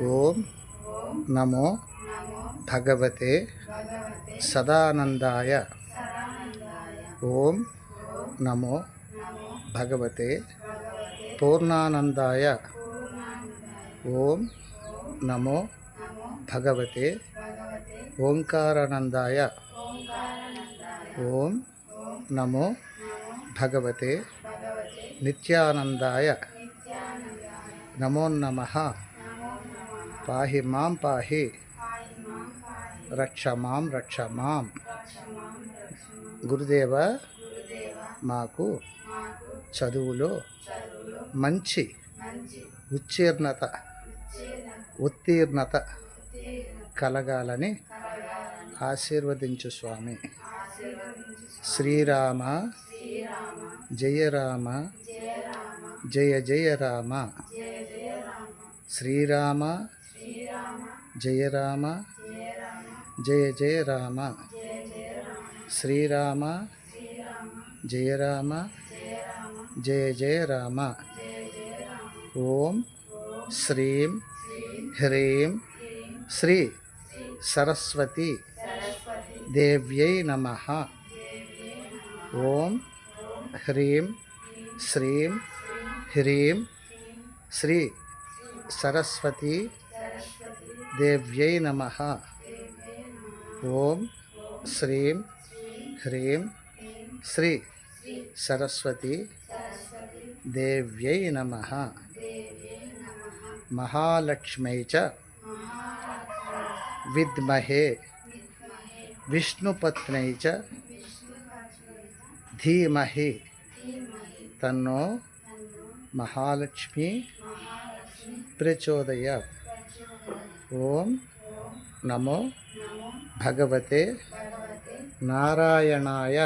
ఓం నమో భగవతే సదానందాయ. ఓం నమో భగవతే పూర్ణానందాయ. ఓం నమో భగవతే ఓంకారానందాయ. ఓం నమో భగవతే నిత్యానందాయ. నమో నమ. పాహి మాం పాహి. రక్ష మాం రక్ష మాం. గురుదేవ మాకు చదువులో మంచి ఉత్తీర్ణత ఉత్తీర్ణత కలగాలని ఆశీర్వదించు స్వామి. శ్రీరామ జయ రామ జయ జయ రామ శ్రీరామ జయ రామ జయ జయ రామ శ్రీరామ జయ రామ జయ జయ రామ ఓం శ్రీం హ్రీం శ్రీ సరస్వతి దేవ్యై నమ ఓం హ్రీం శ్రీం హ్రీం శ్రీ సరస్వతి देव्यै नमः। ओम श्रीं ह्रीं श्री सरस्वती देव्यै नमः। महालक्ष्मी च विद्महे। विष्णुपत्न्यै च धीमहि। तन्नो महालक्ष्मी प्रचोदया ओम नमो भगवते नारायणाय।